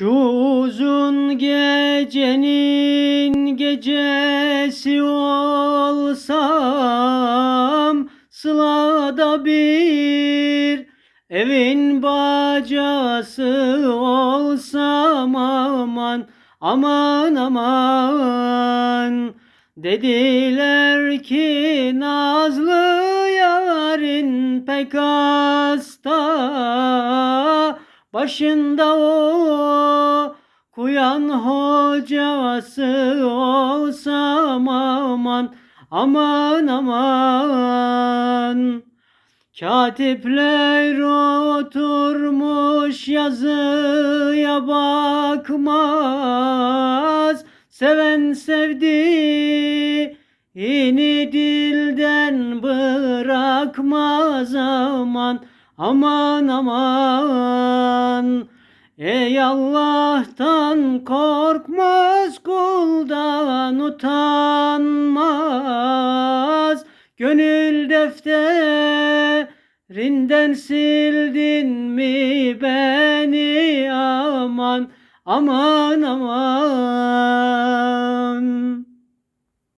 Şu uzun gecenin gecesi olsam Sılada bir evin bacası olsam aman Aman aman. Dediler ki Nazlı yarın pek hasta Başında o kuyan hocası olsam aman Aman aman. Katipler oturmuş yazıya bakmaz. Seven sevdiğini dilden bırakmaz aman Aman aman. Ey Allah'tan korkmaz kuldan utanmaz. Gönül defterinden sildin mi beni? Aman aman aman